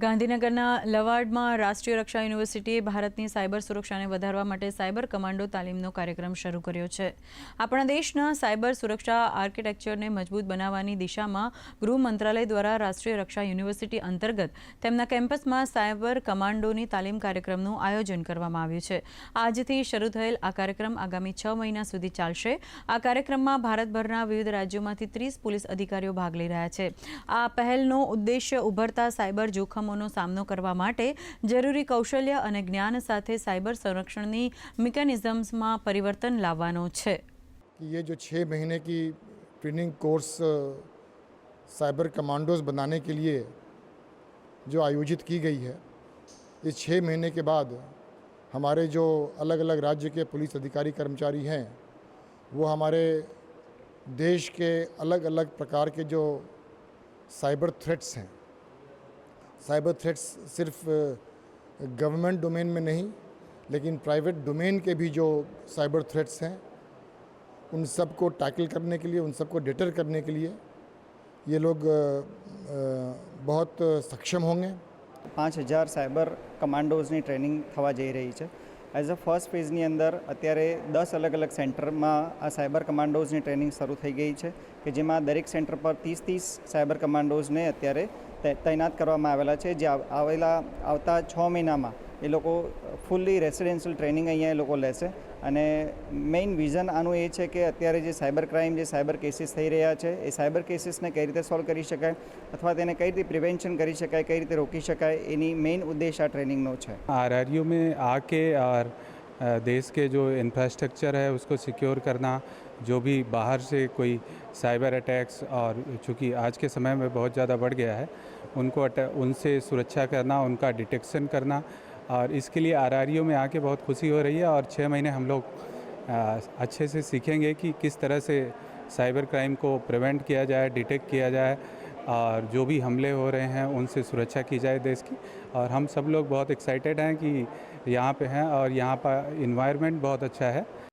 ગાંધીનગરના લવાડમાં રાષ્ટ્રીય રક્ષા યુનિવર્સિટીએ ભારતની સાયબર સુરક્ષાને વધારવા માટે સાયબર કમાન્ડો તાલીમનો કાર્યક્રમ શરૂ કર્યો છે આપણા દેશના સાયબર સુરક્ષા આર્કિટેક્ચરને મજબૂત બનાવવાની દિશામાં ગૃહ મંત્રાલય દ્વારા રાષ્ટ્રીય રક્ષા યુનિવર્સિટી અંતર્ગત તેમના કેમ્પસમાં સાયબર કમાન્ડોની તાલીમ કાર્યક્રમનું આયોજન કરવામાં આવ્યું છે આજથી શરૂ થયેલ આ કાર્યક્રમ આગામી છ મહિના સુધી ચાલશે આ કાર્યક્રમમાં ભારતભરના વિવિધ રાજ્યોમાંથી ત્રીસ પોલીસ અધિકારીઓ ભાગ લઈ રહ્યા છે આ પહેલનો ઉદ્દેશ્ય ઉભરતા સાયબર જોખમ મોનો સામનો કરવા માટે જરૂરી કૌશલ્ય અને જ્ઞાન સાથે સાયબર સુરક્ષણની મિકેનિઝમ્સમાં પરિવર્તન લાવવાનો છે. જે 6 મહિનાની ટ્રેનિંગ કોર્સ સાયબર કમાન્ડોઝ બનાવવા کے لیے جو આયોજિત کی گئی ہے یہ 6 مہینے کے بعد ہمارے جو અલગ અલગ રાજ્ય کے پولیس અધિકારી કર્મચારી ہیں وہ ہمارے desh کے અલગ અલગ પ્રકાર کے جو cyber threats ہیں साइबर थ्रेट्स सिर्फ गवर्नमेंट डोमेन में नहीं लेकिन प्राइवेट डोमेन के भी जो साइबर थ्रेट्स हैं उन सब को टैकल करने के लिए उन सब को डिटर करने के लिए ये लोग बहुत सक्षम होंगे पाँच हज़ार साइबर कमांडोज ने ट्रेनिंग थवा जा रही है એઝ અ ફર્સ્ટ ફેઝની અંદર અત્યારે દસ અલગ અલગ સેન્ટરમાં આ સાયબર કમાન્ડોઝની ટ્રેનિંગ શરૂ થઈ ગઈ છે કે જેમાં દરેક સેન્ટર પર ત્રીસ ત્રીસ સાયબર કમાન્ડોઝને અત્યારે તૈનાત કરવામાં આવેલા છે જે આવેલા આવતા છ મહિનામાં એ લોકો ફૂલી રેસિડેન્શિયલ ટ્રેનિંગ આયા એ લોકો લેસે અને મેઈન વિઝન આનું એ છે કે અત્યારે જે સાયબર ક્રાઈમ જે સાયબર કેસીસ થઈ રહ્યા છે એ સાયબર કેસીસ ને કઈ રીતે સોલ્વ કરી શકાય અથવા તેને કઈ રીતે પ્રિવેન્શન કરી શકાય કઈ રીતે રોકી શકાય એની મેઈન ઉદ્દેશ્ય ટ્રેનિંગ નો છે આરઆરયુ મે આ કે આ દેશ કે જો ઇન્ફ્રાસ્ટ્રક્ચર હે ઉસકો સિક્યોર karna જો ભી બહાર સે કોઈ સાયબર અટેક ઓર ચુકી આજ કે સમય મે બહોત જ્યાદા બડ ગયા હે ઉનકો ઉનસે સુરક્ષા karna ઓર ઉનકા ડિટેક્શન karna और इसके लिए आर में आके बहुत खुशी हो रही है और छः महीने हम लोग अच्छे से सीखेंगे कि किस तरह से साइबर क्राइम को प्रिवेंट किया जाए डिटेक्ट किया जाए और जो भी हमले हो रहे हैं उनसे सुरक्षा की जाए देश की और हम सब लोग बहुत एक्साइटेड हैं कि यहाँ पे हैं और यहाँ पर इन्वायरमेंट बहुत अच्छा है